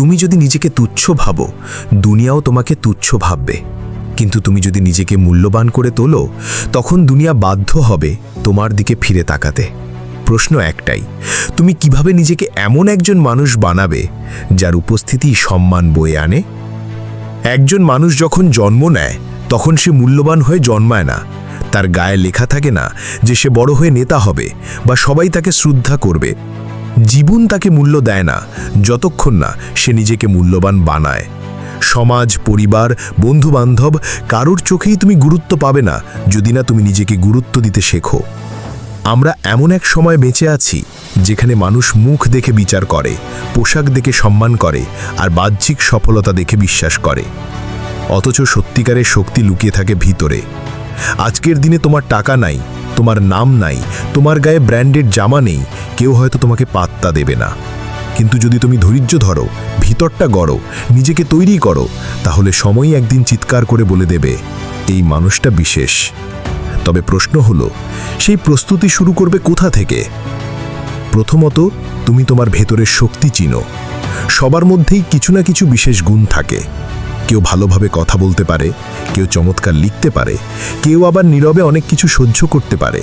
তুমি যদি নিজেকে তুচ্ছ ভাবো, দুনিয়াও তোমাকে তুচ্ছ ভাববে। কিন্তু তুমি যদি নিজেকে মূল্যবান করে তোলো, তখন দুনিয়া বাধ্য হবে তোমার দিকে ফিরে তাকাতে। প্রশ্ন একটাই, তুমি কীভাবে নিজেকে এমন একজন মানুষ বানাবে, যার উপস্থিতি সম্মান বয়ে আনে? একজন মানুষ যখন জন্ম নেয়, তখন সে মূল্যবান হয়ে জন্মায় না। তার গায়ে লেখা থাকে না যে সে বড় হয়ে নেতা হবে বা সবাই তাকে শ্রদ্ধা করবে। জীবন তাকে মূল্য দেয় না, যতক্ষণ না সে নিজেকে মূল্যবান বানায়। সমাজ, পরিবার, বন্ধুবান্ধব, কারোর চোখেই তুমি গুরুত্ব পাবে না, যদি না তুমি নিজেকে গুরুত্ব দিতে শেখো। আমরা এমন এক সময় বেঁচে আছি, যেখানে মানুষ মুখ দেখে বিচার করে, পোশাক দেখে সম্মান করে, আর বাহ্যিক সফলতা দেখে বিশ্বাস করে। অথচ সত্যিকারের শক্তি লুকিয়ে থাকে ভিতরে। আজকের দিনে তোমার টাকা নাই, তোমার নাম নাই, তোমার গায়ে ব্র্যান্ডেড জামা নেই কেউ হয়তো তোমাকে পাত্তা দেবে না। কিন্তু যদি তুমি ধৈর্য ধরো, ভিতরটা গড়ো, নিজেকে তৈরি করো, তাহলে সময়ই একদিন চিৎকার করে বলে দেবে, এই মানুষটা বিশেষ। তবে প্রশ্ন হলো, সেই প্রস্তুতি শুরু করবে কোথা থেকে? প্রথমত, তুমি তোমার ভেতরের শক্তি চিনো। সবার মধ্যেই কিছু না কিছু বিশেষ গুণ থাকে। কেউ ভালোভাবে কথা বলতে পারে, কেউ চমৎকার লিখতে পারে, কেউ আবার নীরবে অনেক কিছু সহ্য করতে পারে।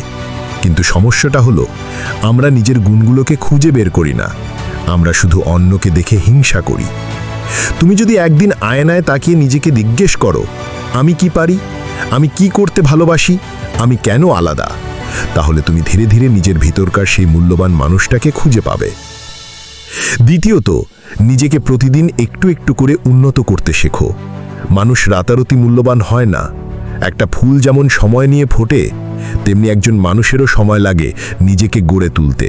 কিন্তু সমস্যাটা হলো, আমরা নিজের গুণগুলোকে খুঁজে বের করি না। আমরা শুধু অন্যকে দেখে হিংসা করি। তুমি যদি একদিন আয়নায় তাকিয়ে নিজেকে জিজ্ঞেস করো, আমি কি পারি? আমি কি করতে ভালোবাসি? আমি কেন আলাদা? তাহলে তুমি ধীরে ধীরে নিজের ভিতরকার সেই মূল্যবান মানুষটাকে খুঁজে পাবে। দ্বিতীয়ত, নিজেকে প্রতিদিন একটু একটু করে উন্নত করতে শেখো। মানুষ রাতারতি মূল্যবান হয় না। একটা ফুল যেমন সময় নিয়ে ফোটে তেমনি একজন মানুষেরও সময় লাগে নিজেকে গড়ে তুলতে।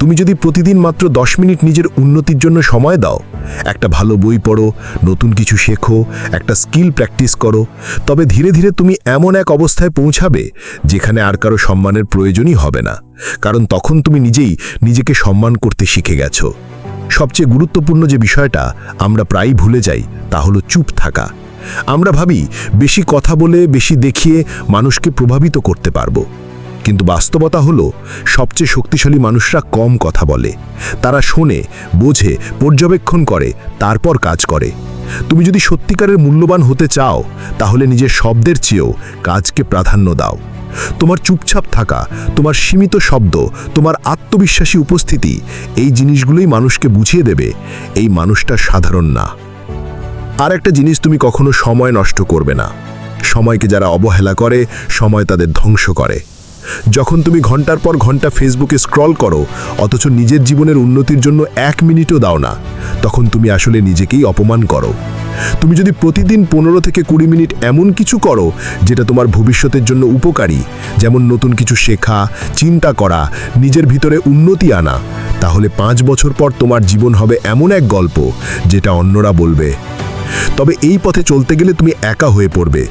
তুমি যদি প্রতিদিন মাত্র দশ মিনিট নিজের উন্নতির জন্য সময় দাও, একটা ভালো বই পড়ো, নতুন কিছু শেখো, একটা স্কিল প্র্যাকটিস করো, তবে ধীরে ধীরে তুমি এমন এক অবস্থায় পৌঁছাবে যেখানে আর কারও সম্মানের প্রয়োজনই হবে না, কারণ তখন তুমি নিজেই নিজেকে সম্মান করতে শিখে গেছো। সবচেয়ে গুরুত্বপূর্ণ যে বিষয়টা আমরা প্রায়ই ভুলে যাই, তা হলো চুপ থাকা। আমরা ভাবি বেশি কথা বলে, বেশি দেখিয়ে মানুষকে প্রভাবিত করতে পারব। কিন্তু বাস্তবতা হলো, সবচেয়ে শক্তিশালী মানুষরা কম কথা বলে। তারা শোনে, বোঝে, পর্যবেক্ষণ করে, তারপর কাজ করে। তুমি যদি সত্যিকারের মূল্যবান হতে চাও, তাহলে নিজের শব্দের চেয়েও কাজকে প্রাধান্য দাও। তোমার চুপচাপ থাকা, তোমার সীমিত শব্দ, তোমার আত্মবিশ্বাসী উপস্থিতি, এই জিনিসগুলোই মানুষকে বুঝিয়ে দেবে, এই মানুষটা সাধারণ না। আর একটা জিনিস তুমি কখনো সময় নষ্ট করবে না। সময়কে যারা অবহেলা করে, সময় তাদের ধ্বংস করে। যখন তুমি ঘণ্টার পর ঘণ্টা ফেসবুকে স্ক্রল করো, অথচ নিজের জীবনের উন্নতির জন্য এক মিনিটও দাও না, তখন তুমি আসলে নিজেকেই অপমান করো। তুমি যদি প্রতিদিন পনেরো থেকে কুড়ি মিনিট এমন কিছু করো, যেটা তোমার ভবিষ্যতের জন্য উপকারী, যেমন নতুন কিছু শেখা, চিন্তা করা, নিজের ভিতরে উন্নতি আনা, তাহলে পাঁচ বছর পর তোমার জীবন হবে এমন এক গল্প, যেটা অন্যরা বলবে তবে এই পথে চলতে গেলে তুমি একা হয়ে পড়বে।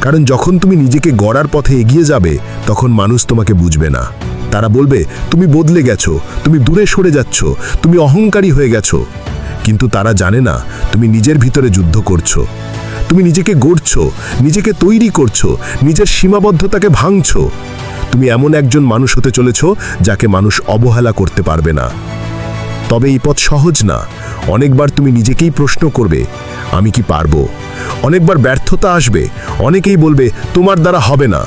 কারণ যখন তুমি নিজেকে গড়ার পথে এগিয়ে যাবে, তখন মানুষ তোমাকে বুঝবে না। তারা বলবে, তুমি বদলে গেছো, তুমি দূরে সরে যাচ্ছ, তুমি অহংকারী হয়ে গেছো। কিন্তু তারা জানে না, তুমি নিজের ভিতরে যুদ্ধ করছ। তুমি নিজেকে গড়ছো, নিজেকে তৈরি করছ, নিজের সীমাবদ্ধতাকে ভাঙছো। তুমি এমন একজন মানুষ হতে চলেছ, যাকে মানুষ অবহেলা করতে পারবে না। তবে এই পথ সহজ না। অনেকবার তুমি নিজেকেই প্রশ্ন করবে আমি কি পারব? অনেকবার ব্যর্থতা আসবে, অনেকেই বলবে, তোমার দ্বারা হবে না।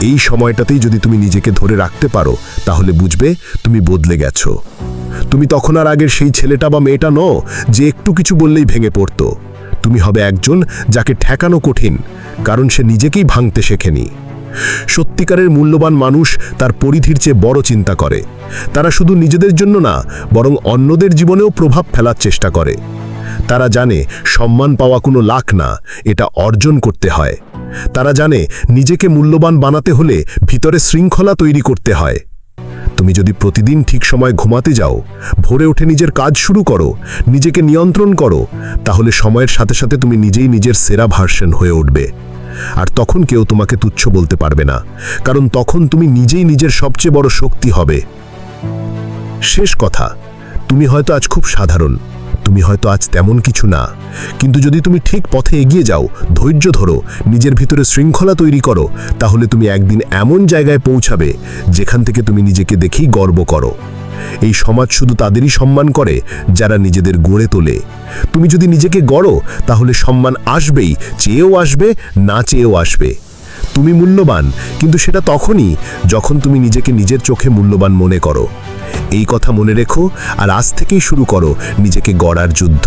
এই সময়টাতেই যদি তুমি নিজেকে ধরে রাখতে পারো, তাহলে বুঝবে তুমি বদলে গেছো। তুমি তখন আর আগের সেই ছেলেটা বা মেয়েটা নও, যে একটু কিছু বললেই ভেঙে পড়তো। তুমি হবে একজন যাকে ঠেকানো কঠিন, কারণ সে নিজেকেই ভাঙতে শেখেনি। সত্যিকারের মূল্যবান মানুষ তার পরিধির চেয়ে বড় চিন্তা করে। তারা শুধু নিজেদের জন্য না, বরং অন্যদের জীবনেও প্রভাব ফেলার চেষ্টা করে। তারা জানে সম্মান পাওয়া কোনো লাখ না, এটা অর্জন করতে হয়। তারা জানে নিজেকে মূল্যবান বানাতে হলে ভিতরে শৃঙ্খলা তৈরি করতে হয়। তুমি যদি প্রতিদিন ঠিক সময় ঘুমাতে যাও, ভোরে উঠে নিজের কাজ শুরু করো, নিজেকে নিয়ন্ত্রণ করো, তাহলে সময়ের সাথে সাথে তুমি নিজেই নিজের সেরা ভার্সন হয়ে উঠবে। আর তখন কেউ তোমাকে তুচ্ছ বলতে পারবে না, কারণ তখন তুমি নিজেই নিজের সবচেয়ে বড় শক্তি হবে। শেষ কথা, তুমি হয়তো আজ খুব সাধারণ তুমি হয়তো আজ তেমন কিছু না। কিন্তু যদি তুমি ঠিক পথে এগিয়ে যাও, ধৈর্য ধরো, নিজের ভিতরে শৃঙ্খলা তৈরি করো, তাহলে তুমি একদিন এমন জায়গায় পৌঁছাবে, যেখান থেকে তুমি নিজেকে দেখেই গর্ব করো। এই সমাজ শুধু তাদেরই সম্মান করে, যারা নিজেদের গড়ে তোলে। তুমি যদি নিজেকে গড়ো, তাহলে সম্মান আসবেই, চেয়েও আসবে, না চেয়েও আসবে। তুমি মূল্যবান, কিন্তু সেটা তখনই, যখন তুমি নিজেকে নিজের চোখে মূল্যবান মনে করো। এই কথা মনে রেখো আর আজ থেকেই শুরু করো নিজেকে গড়ার যুদ্ধ।